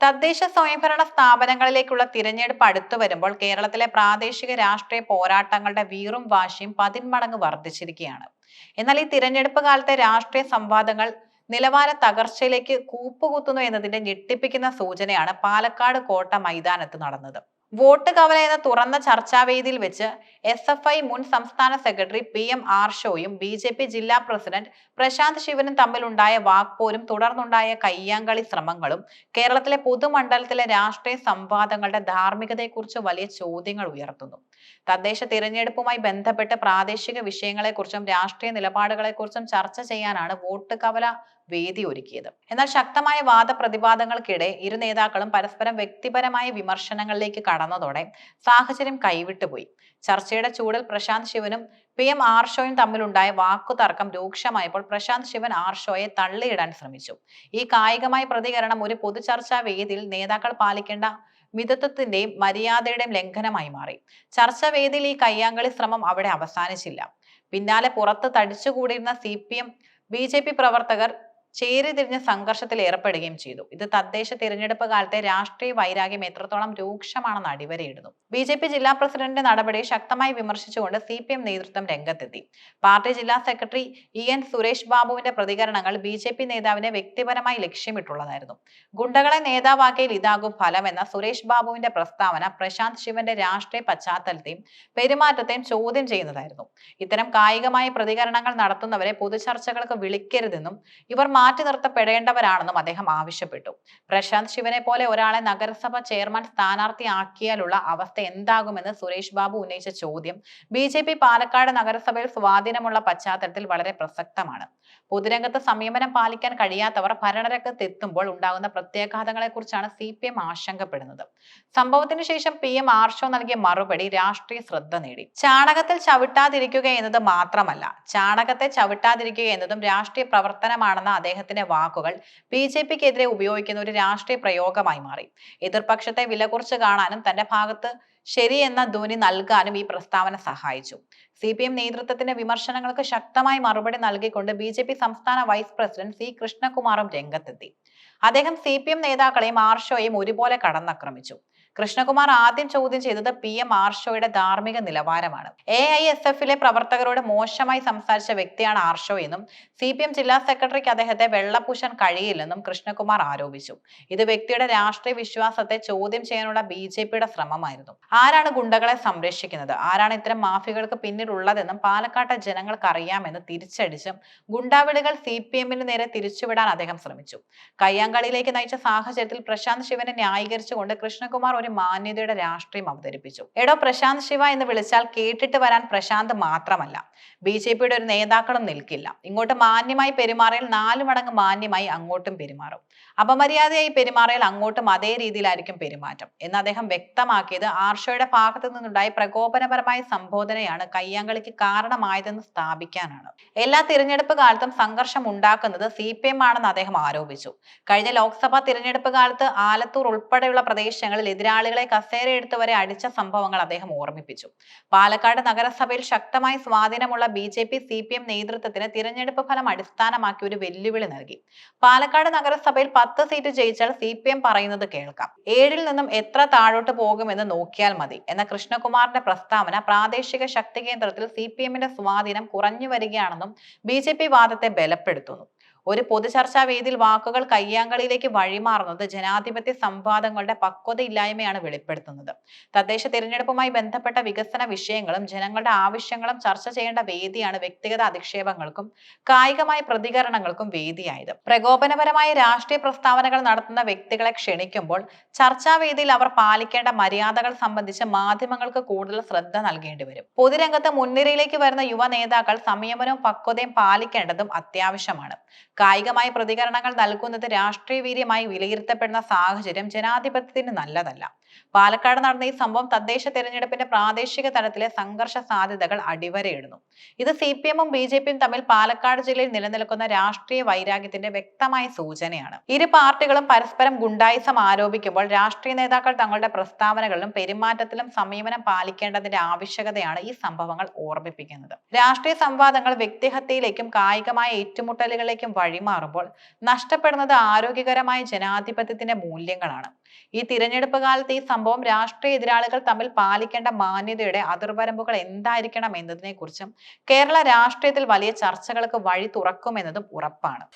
തദ്ദേശ സ്വയംഭരണ സ്ഥാപനങ്ങളിലേക്കുള്ള തിരഞ്ഞെടുപ്പ് അടുത്തു വരുമ്പോൾ കേരളത്തിലെ പ്രാദേശിക രാഷ്ട്രീയ പോരാട്ടങ്ങളുടെ വീറും വാശിയും പതിന്മടങ്ങ് വർദ്ധിച്ചിരിക്കുകയാണ്. എന്നാൽ ഈ തിരഞ്ഞെടുപ്പ് കാലത്തെ രാഷ്ട്രീയ സംവാദങ്ങൾ നിലവാര തകർച്ചയിലേക്ക് കൂപ്പുകുത്തുന്നു എന്നതിന്റെ ഞെട്ടിപ്പിക്കുന്ന സൂചനയാണ് പാലക്കാട് കോട്ട മൈതാനത്ത് നടന്നത്. വോട്ട് കവല എന്ന തുറന്ന ചർച്ചാവേദിയിൽ വെച്ച് എസ് എഫ് ഐ മുൻ സംസ്ഥാന സെക്രട്ടറി പി എം ആർഷോയും ബി ജെ പി ജില്ലാ പ്രസിഡന്റ് പ്രശാന്ത് ശിവനും തമ്മിലുണ്ടായ വാക്പോരും തുടർന്നുണ്ടായ കയ്യാങ്കളി ശ്രമങ്ങളും കേരളത്തിലെ പൊതുമണ്ഡലത്തിലെ രാഷ്ട്രീയ സംവാദങ്ങളുടെ ധാർമ്മികതയെക്കുറിച്ച് വലിയ ചോദ്യങ്ങൾ ഉയർത്തുന്നു. തദ്ദേശ തിരഞ്ഞെടുപ്പുമായി ബന്ധപ്പെട്ട് പ്രാദേശിക വിഷയങ്ങളെക്കുറിച്ചും രാഷ്ട്രീയ നിലപാടുകളെക്കുറിച്ചും ചർച്ച ചെയ്യാനാണ് വോട്ട് കവല വേദി ഒരുക്കിയത്. എന്നാൽ ശക്തമായ വാദപ്രതിവാദങ്ങൾക്കിടെ ഇരു നേതാക്കളും പരസ്പരം വ്യക്തിപരമായ വിമർശനങ്ങളിലേക്ക് കടന്നതോടെ സാഹചര്യം കൈവിട്ടുപോയി. ചർച്ചയുടെ ചൂടിൽ പ്രശാന്ത് ശിവനും പി എം ആർഷോയും തമ്മിലുണ്ടായ വാക്കുതർക്കം രൂക്ഷമായപ്പോൾ പ്രശാന്ത് ശിവൻ ആർഷോയെ തള്ളിയിടാൻ ശ്രമിച്ചു. ഈ കായികമായ പ്രതികരണം ഒരു പൊതുചർച്ചാ വേദിയിൽ നേതാക്കൾ പാലിക്കേണ്ട മിതത്വത്തിന്റെയും മര്യാദയുടെയും ലംഘനമായി മാറി. ചർച്ച വേദിയിൽ ഈ കയ്യാങ്കളി ശ്രമം അവിടെ അവസാനിച്ചില്ല. പിന്നാലെ പുറത്ത് തടിച്ചുകൂടിയിരുന്ന C P M B J P പ്രവർത്തകർ ചേരിതിരിഞ്ഞ സംഘർഷത്തിൽ ഏർപ്പെടുകയും ചെയ്തു. ഇത് തദ്ദേശ തിരഞ്ഞെടുപ്പ് കാലത്തെ രാഷ്ട്രീയ വൈരാഗ്യം എത്രത്തോളം രൂക്ഷമാണെന്ന് അടിവരയിടുന്നു. ബി ജെ പി ജില്ലാ പ്രസിഡന്റിന്റെ നടപടി ശക്തമായി വിമർശിച്ചുകൊണ്ട് സി പി എം നേതൃത്വം രംഗത്തെത്തി. പാർട്ടി ജില്ലാ സെക്രട്ടറി ഇ എൻ സുരേഷ് ബാബുവിന്റെ പ്രതികരണങ്ങൾ ബി ജെ പി നേതാവിനെ വ്യക്തിപരമായി ലക്ഷ്യമിട്ടുള്ളതായിരുന്നു. ഗുണ്ടകളെ നേതാവാക്കിയാൽ ഇതാകും ഫലമെന്ന സുരേഷ് ബാബുവിന്റെ പ്രസ്താവന പ്രശാന്ത് ശിവന്റെ രാഷ്ട്രീയ പശ്ചാത്തലത്തെയും പെരുമാറ്റത്തെയും ചോദ്യം ചെയ്യുന്നതായിരുന്നു. ഇത്തരം കായികമായ പ്രതികരണങ്ങൾ നടത്തുന്നവരെ പൊതുചർച്ചകൾക്ക് വിളിക്കരുതെന്നും ഇവർ മാറ്റി നിർത്തപ്പെടേണ്ടവരാണെന്നും അദ്ദേഹം ആവശ്യപ്പെട്ടു. പ്രശാന്ത് ശിവനെ പോലെ ഒരാളെ നഗരസഭ ചെയർമാൻ സ്ഥാനാർത്ഥിയാക്കിയാലുള്ള അവസ്ഥ എന്താകുമെന്ന് സുരേഷ് ബാബു ഉന്നയിച്ച ചോദ്യം ബി പാലക്കാട് നഗരസഭയിൽ സ്വാധീനമുള്ള പശ്ചാത്തലത്തിൽ വളരെ പ്രസക്തമാണ്. പൊതുരംഗത്ത് സംയമനം പാലിക്കാൻ കഴിയാത്തവർ ഭരണരംഗത്ത് എത്തുമ്പോൾ ഉണ്ടാകുന്ന പ്രത്യാഘാതങ്ങളെ കുറിച്ചാണ് സി പി എം ആശങ്കപ്പെടുന്നത്. സംഭവത്തിന് ശേഷം പി എം ആർഷോ നൽകിയ മറുപടി രാഷ്ട്രീയ ശ്രദ്ധ നേടി. ചാണകത്തിൽ ചവിട്ടാതിരിക്കുക എന്നത് മാത്രമല്ല ചാണകത്തെ ചവിട്ടാതിരിക്കുക എന്നതും രാഷ്ട്രീയ പ്രവർത്തനമാണെന്ന അദ്ദേഹത്തിന്റെ വാക്കുകൾ ബി ജെ പിക്കെതിരെ ഉപയോഗിക്കുന്ന ഒരു രാഷ്ട്രീയ പ്രയോഗമായി മാറി. എതിർപക്ഷത്തെ വില കുറച്ച് കാണാനും തന്റെ ഭാഗത്ത് ശരിയെന്ന ധ്വനി നൽകാനും ഈ പ്രസ്താവന സഹായിച്ചു. സി പി എം നേതൃത്വത്തിന്റെ വിമർശനങ്ങൾക്ക് ശക്തമായി മറുപടി നൽകിക്കൊണ്ട് ബി ജെ പി സംസ്ഥാന വൈസ് പ്രസിഡന്റ് സി കൃഷ്ണകുമാറും രംഗത്തെത്തി. അദ്ദേഹം സി പി എം നേതാക്കളെയും ആർഷോയെയും ഒരുപോലെ കടന്നാക്രമിച്ചു. കൃഷ്ണകുമാർ ആദ്യം ചോദ്യം ചെയ്തത് പി എം ആർഷോയുടെ ധാർമ്മിക നിലവാരമാണ്. എ ഐ എസ് എഫിലെ പ്രവർത്തകരോട് മോശമായി സംസാരിച്ച വ്യക്തിയാണ് ആർഷോ എന്നും സി പി എം ജില്ലാ സെക്രട്ടറിക്ക് അദ്ദേഹത്തെ വെള്ളപൂശാൻ കഴിയില്ലെന്നും കൃഷ്ണകുമാർ ആരോപിച്ചു. ഇത് വ്യക്തിയുടെ രാഷ്ട്രീയ വിശ്വാസത്തെ ചോദ്യം ചെയ്യാനുള്ള ബി ജെ പിയുടെ ശ്രമമായിരുന്നു. ആരാണ് ഗുണ്ടകളെ സംരക്ഷിക്കുന്നത്? ആരാണ് ഇത്തരം മാഫികൾക്ക് പിന്നിലുള്ളതെന്നും പാലക്കാട്ടെ ജനങ്ങൾക്ക് അറിയാമെന്ന് തിരിച്ചടിച്ചും ഗുണ്ടാവിളികൾ സി പി എമ്മിന് നേരെ തിരിച്ചുവിടാൻ അദ്ദേഹം ശ്രമിച്ചു. കയ്യാങ്കളിയിലേക്ക് നയിച്ച സാഹചര്യത്തിൽ പ്രശാന്ത് ശിവനെ ന്യായീകരിച്ചുകൊണ്ട് കൃഷ്ണകുമാർ മാന്യതയുടെ രാഷ്ട്രീയം അവതരിപ്പിച്ചു. എടോ പ്രശാന്ത് ശിവ എന്ന് വിളിച്ചാൽ കേട്ടിട്ട് വരാൻ പ്രശാന്ത് മാത്രമല്ല. ബി ജെ പിയുടെ ഒരു നേതാക്കളും നിൽക്കില്ല. ഇങ്ങോട്ട് മാന്യമായി പെരുമാറിയാൽ നാലു മടങ്ങ് മാന്യമായി അങ്ങോട്ടും പെരുമാറും. അപമര്യാദയായി പെരുമാറിയാൽ അങ്ങോട്ടും അതേ രീതിയിലായിരിക്കും പെരുമാറ്റം. എന്ന് അദ്ദേഹം വ്യക്തമാക്കിയത് ആർഷയുടെ ഭാഗത്തു നിന്നുണ്ടായ പ്രകോപനപരമായ സംബോധനയാണ് കയ്യാങ്കളിക്ക് കാരണമായതെന്ന് സ്ഥാപിക്കാനാണ്. എല്ലാ തിരഞ്ഞെടുപ്പ് കാലത്തും സംഘർഷം ഉണ്ടാക്കുന്നത് സി പി എം ആണെന്ന് അദ്ദേഹം ആരോപിച്ചു. കഴിഞ്ഞ ലോക്സഭാ തിരഞ്ഞെടുപ്പ് കാലത്ത് ആലത്തൂർ ഉൾപ്പെടെയുള്ള പ്രദേശങ്ങളിൽ എതിരാളികളെ കസേരയെടുത്ത് വരെ അടിച്ച സംഭവങ്ങൾ അദ്ദേഹം ഓർമ്മിപ്പിച്ചു. പാലക്കാട് നഗരസഭയിൽ ശക്തമായി സ്വാധീനമുള്ള B J P C P M നേതൃത്വത്തിന് തിരഞ്ഞെടുപ്പ് ഫലം അടിസ്ഥാനമാക്കി ഒരു വെല്ലുവിളി നൽകി. പാലക്കാട് നഗരസഭയിൽ പത്ത് സീറ്റ് ജയിച്ചാൽ സി പി എം പറയുന്നത് കേൾക്കാം. ഏഴിൽ നിന്നും എത്ര താഴോട്ട് പോകുമെന്ന് നോക്കിയാൽ മതി. എന്ന കൃഷ്ണകുമാറിന്റെ പ്രസ്താവന പ്രാദേശിക ശക്തി കേന്ദ്രത്തിൽ സി പി എമ്മിന്റെ സ്വാധീനം കുറഞ്ഞു വരികയാണെന്നും ബി ജെ പി വാദത്തെ ബലപ്പെടുത്തുന്നു. ഒരു പൊതുചർച്ചാ വേദിയിൽ വാക്കുകൾ കയ്യാങ്കളിയിലേക്ക് വഴിമാറുന്നത് ജനാധിപത്യ സംവാദങ്ങളുടെ പക്വതയില്ലായ്മയാണ് വെളിപ്പെടുത്തുന്നത്. തദ്ദേശ തിരഞ്ഞെടുപ്പുമായി ബന്ധപ്പെട്ട വികസന വിഷയങ്ങളും ജനങ്ങളുടെ ആവശ്യങ്ങളും ചർച്ച ചെയ്യേണ്ട വേദിയാണ് വ്യക്തിഗത അധിക്ഷേപങ്ങൾക്കും കായികമായ പ്രതികരണങ്ങൾക്കും വേദിയായത്. പ്രകോപനപരമായ രാഷ്ട്രീയ പ്രസ്താവനകൾ നടത്തുന്ന വ്യക്തികളെ ക്ഷണിക്കുമ്പോൾ ചർച്ചാ വേദിയിൽ അവർ പാലിക്കേണ്ട മര്യാദകൾ സംബന്ധിച്ച് മാധ്യമങ്ങൾക്ക് കൂടുതൽ ശ്രദ്ധ നൽകേണ്ടി വരും പൊതുരംഗത്ത് മുൻനിരയിലേക്ക് വരുന്ന യുവ നേതാക്കൾ സംയമനവും പക്വതയും പാലിക്കേണ്ടതും അത്യാവശ്യമാണ്. കായികമായ പ്രതികരണങ്ങൾ നൽകുന്നത് രാഷ്ട്രീയ വീര്യമായി വിലയിരുത്തപ്പെടുന്ന സാഹചര്യം ജനാധിപത്യത്തിന് നല്ലതല്ല. പാലക്കാട് നടന്ന ഈ സംഭവം തദ്ദേശ തെരഞ്ഞെടുപ്പിന്റെ പ്രാദേശിക തലത്തിലെ സംഘർഷ സാധ്യതകൾ അടിവരയിടുന്നു. ഇത് സി പി എമ്മും ബി ജെ പിയും തമ്മിൽ പാലക്കാട് ജില്ലയിൽ നിലനിൽക്കുന്ന രാഷ്ട്രീയ വൈരാഗ്യത്തിന്റെ വ്യക്തമായ സൂചനയാണ്. ഇരു പാർട്ടികളും പരസ്പരം ഗുണ്ടായിസം ആരോപിക്കുമ്പോൾ രാഷ്ട്രീയ നേതാക്കൾ തങ്ങളുടെ പ്രസ്താവനകളിലും പെരുമാറ്റത്തിലും സംയമനം പാലിക്കേണ്ടതിന്റെ ആവശ്യകതയാണ് ഈ സംഭവങ്ങൾ ഓർമ്മിപ്പിക്കുന്നത്. രാഷ്ട്രീയ സംവാദങ്ങൾ വ്യക്തിഹത്യയിലേക്കും കായികമായ ഏറ്റുമുട്ടലുകളിലേക്കും വഴിമാറുമ്പോൾ നഷ്ടപ്പെടുന്നത് ആരോഗ്യകരമായ ജനാധിപത്യത്തിന്റെ മൂല്യങ്ങളാണ്. ഈ തിരഞ്ഞെടുപ്പ് കാലത്ത് ഈ സംഭവം രാഷ്ട്രീയ എതിരാളികൾ തമ്മിൽ പാലിക്കേണ്ട മാന്യതയുടെ അതിർവരമ്പുകൾ എന്തായിരിക്കണം എന്നതിനെ കുറിച്ചും കേരള രാഷ്ട്രീയത്തിൽ വലിയ ചർച്ചകൾക്ക് വഴി തുറക്കുമെന്നതും ഉറപ്പാണ്.